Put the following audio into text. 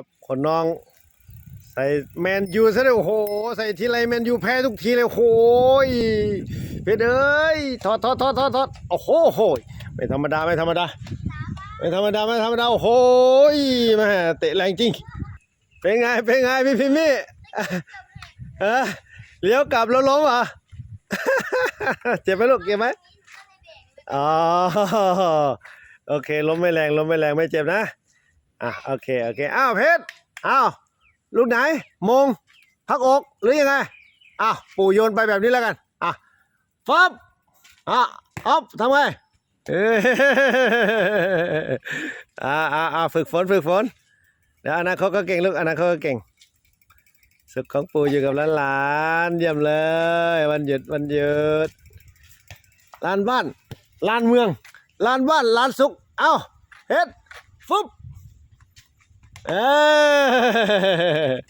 ครับคนน้อง ใส่แมนยูซะเลยโอ้โห ใส่ทีไรแมนยูแพ้ทุกทีเลยโอ้โหยเพชรเอ้ยถอดถอดถอดถอดถอดโอ้โหโหยไม่ธรรมดาไม่ธรรมดาไม่ธรรมดาไม่ธรรมดาโอ้โหยแม่เตะแรงจริง เป็นไงเป็นไงพี่พิมมี่เออเลี้ยวกลับแล้วล้มเหรอเจ็บไหมลูกเจ็บไหมอ๋อโอเคล้มไม่แรงล้มไม่แรงไม่เจ็บนะ อะโอเคโอเคอ้าวเพชรอ้าวลูกไหนมงพักอกหรือยังไงอ้าวปู่โยนไปแบบนี้แล้วกันอะฟับอะอ๊อฟทำไงเอ้ยอ่าอ่าอ่าฝึกฝนฝึกฝนเดี๋ยวอนาคตก็เก่งลูกอนาคตก็เก่ง สุขของปู่อยู่กับหลานๆเยี่ยมเลยวันหยุดวันหยุดลานบ้านลานเมืองลานบ้านลานสุขเอ้าเฮ็ดฟุบ เออ